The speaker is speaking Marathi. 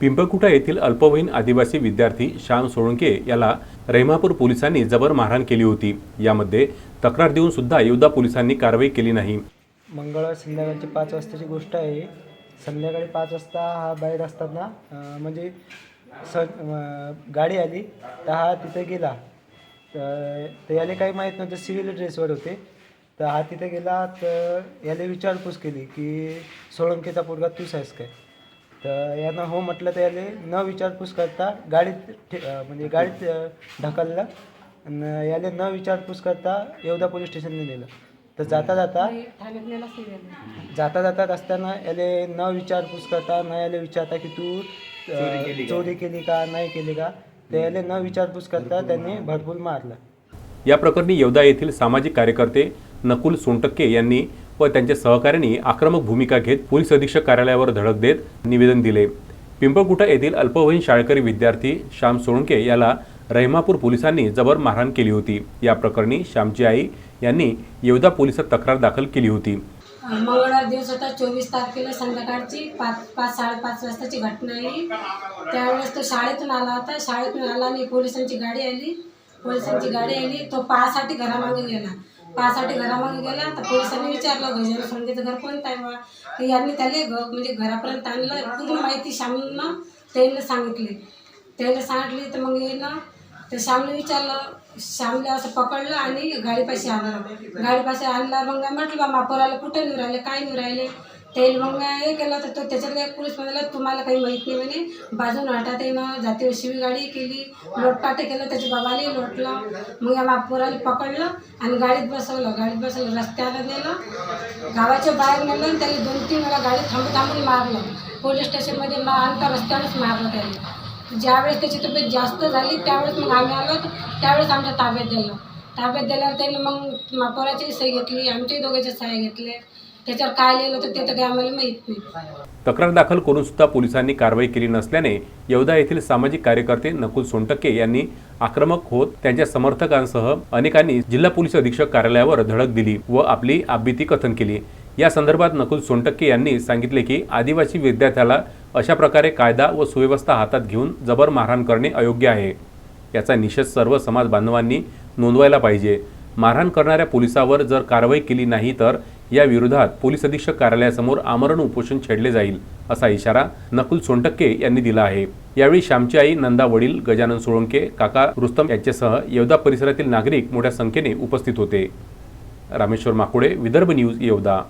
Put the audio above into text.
पिंपळकुटा येथील अल्पवयीन आदिवासी विद्यार्थी श्याम सोळंके याला रहिमापूर पोलिसांनी जबर मारहाण केली होती. यामध्ये तक्रार देऊन सुद्धा येवदा पोलिसांनी कारवाई केली नाही. मंगळवार संध्याकाळची पाच वाजताची गोष्ट आहे. संध्याकाळी पाच वाजता हा बाहेर असताना म्हणजे स गाडी आली तर हा तिथे गेला. तर तर याला काही माहीत नव्हतं सिव्हिल ड्रेसवर होते. तर हा तिथे गेला तर याला विचारपूस केली की सोळंकेचा पोरगा तूच आहेस काय? तर यानं हो म्हटलं तर याला न विचारपूस करता गाडीत ठे म्हणजे गाडीत ढकललं. आणि याला न विचारपूस करता येवदा पोलीस स्टेशनला नेलं. तर जाता जाता जाता जाता रस्त्यानं याले न विचारपूस करता न याले विचारता की तू अं, चोरी केली का? नाही केली का? ते याले न विचारपूस करता त्यांनी भरपूर मारलं. या प्रकरणी येवदा येथील सामाजिक कार्यकर्ते नकुल सोनटक्के यांनी व त्यांच्या सहकाऱ्यांनी आक्रमक भूमिका घेत पोलीस अधीक्षक कार्यालयावर धडक देत निवेदन दिले. पिंपळकुटा येथील अल्पवयीन शाळकरी विद्यार्थी श्याम सोळंके याला रहिमापूर पोलिसांनी जबर मारहाण केली होती. या प्रकरणी श्यामची आई यांनी येवदा पोलिसात तक्रार दाखल केली होती. मंगळवार दिवस होता चोवीस तारखेला संध्याकाळची पाच पाच साडेपाच वाजताची घटना आहे त्यावेळेस तो शाळेतून आला होता. शाळेतून आला आणि पोलिसांची गाडी आली. पोलिसांची गाडी आली. तो पाहासाठी घरामागे गेला. पाहासाठी घरामध्ये गेला तर पोलिसांनी विचारलं गजानन सोंडेचं घर कोणतं आहे बा तर यांनी त्याला घ म्हणजे घरापर्यंत आणलं. पूर्ण माहिती श्यामनं त्यांना सांगितली. त्याला सांगितली तर मग येणं तर श्यामने विचारलं श्यामला असं पकडलं आणि गाडीपाशी आणलं. गाडीपाशी आणला मग म्हटलं बा पोराला कुठे नेऊ राहिले? काय नेऊ राहिले? ते मग हे केलं तर तो त्याच्यातला एक पोलीस म्हणाला तुम्हाला काही माहीत नाही म्हणे. बाजून हटात येणं जाते शिवी गाडी केली. लोटपाटे केलं त्याच्या बाबालाही लोटलं. मग या बापुराला पकडलं आणि गाडीत बसवलं. गाडीत बसवलं रस्त्याला नेलं. गावाच्या बाहेर नेलं आणि त्याला दोन तीन वेळा गाडी थांबून थांबून मारलं. पोलीस स्टेशनमध्ये मा आणता रस्त्यावरच मारलं त्याने ज्यावेळेस त्याची तब्येत जास्त झाली त्यावेळेस मग आम्ही आलो त्यावेळेस आमच्या ताब्यात दिलं. ताब्यात दिल्यावर त्याने मग मापोराची सही घेतली आमच्याही दोघांच्या सह्या घेतल्या. त्याच्यावर काय लिहिलं तर ते तर काही आम्हाला माहीत नाही. तक्रार दाखल करून सुद्धा पोलिसांनी कारवाई केली नसल्याने येवदा येथील सामाजिक कार्यकर्ते नकुल सोनटक्के यांनी आक्रमक होत त्यांच्या समर्थकांसह अनेकांनी जिल्हा पोलीस अधीक्षक कार्यालयावर धडक दिली व आपली आबिती कथन केली. या संदर्भात नकुल सोनटक्के यांनी सांगितले की आदिवासी विद्यार्थ्याला अशा प्रकारे कायदा व सुव्यवस्था हातात घेऊन जबर मारहाण करणे अयोग्य आहे. याचा निषेध सर्व समाज बांधवांनी नोंदवायला पाहिजे. मारहाण करणाऱ्या पोलिसावर जर कारवाई केली नाही तर या विरोधात पोलीस अधीक्षक कार्यालयासमोर आमरण उपोषण छेडले जाईल असा इशारा नकुल सोनटक्के यांनी दिला आहे. यावेळी श्यामची आई नंदा वडील गजानन सोळंके काका रुस्तम यांच्यासह येवदा परिसरातील नागरिक मोठ्या संख्येने उपस्थित होते. रामेश्वर माकुडे विदर्भ न्यूज येवदा.